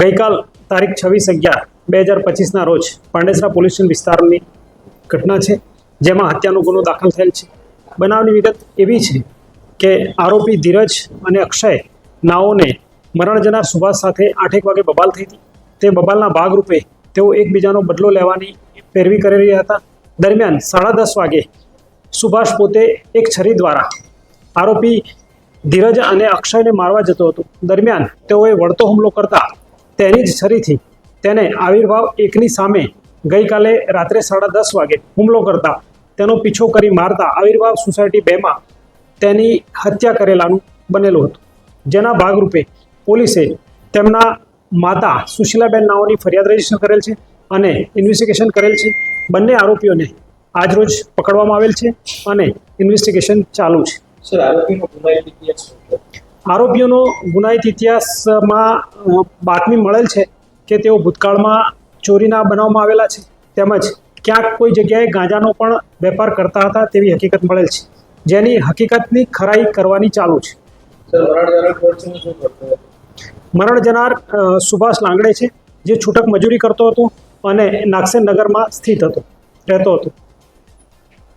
ગઈકાલ તારીખ છવ્વીસ અગિયાર બે હજાર પચીસના રોજ પાંડેસરા પોલીસ સ્ટેશન વિસ્તારની ઘટના છે, જેમાં હત્યાનો ગુનો દાખલ થયેલ છે. બનાવની વિગત એવી છે કે આરોપી ધીરજ અને અક્ષય નાઓને મરણ જનાર સુભાષ સાથે આઠેક વાગે બબાલ થઈ હતી. તે બબાલના ભાગરૂપે તેઓ એકબીજાનો બદલો લેવાની પેરવી કરી રહ્યા હતા. દરમિયાન સાડા દસ વાગે સુભાષ પોતે એક છરી દ્વારા આરોપી ધીરજ અને અક્ષયને મારવા જતો હતો. દરમિયાન તેઓએ વળતો હુમલો કરતા તેની જ છરીથી તેને આવિર્ભાવ એકની સામે ગઈકાલે રાત્રે સાડા દસ વાગે હુમલો કરતા, તેનો પીછો કરી મારતા આવિર્ભાવ સોસાયટી બેમાં તેની હત્યા કરેલાનું બનેલું હતું. જેના ભાગરૂપે પોલીસે તેમના માતા સુશીલાબેન નાઓની ફરિયાદ રજિસ્ટર કરેલ છે અને ઇન્વેસ્ટિગેશન કરેલ છે. બંને આરોપીઓને આજરોજ પકડવામાં આવેલ છે અને ઇન્વેસ્ટિગેશન ચાલુ છે. સર, આરોપીનો આરોપીઓનો ગુનાહિત ઇતિહાસમાં બાતમી મળેલ છે કે તેઓ ભૂતકાળમાં ચોરીના બનાવમાં આવેલા છે. તેમજ ક્યાંક કોઈ જગ્યાએ ગાંજાનો પણ વેપાર કરતા હતા તેવી હકીકત મળેલ છે. જેની હકીકતની ખરાઈ કરવાની ચાલુ છે. મરણ જનાર સુભાષ લાંગડે છે જે છૂટક મજૂરી કરતો હતો અને નાગસેન નગરમાં સ્થિત હતો રહેતો હતો.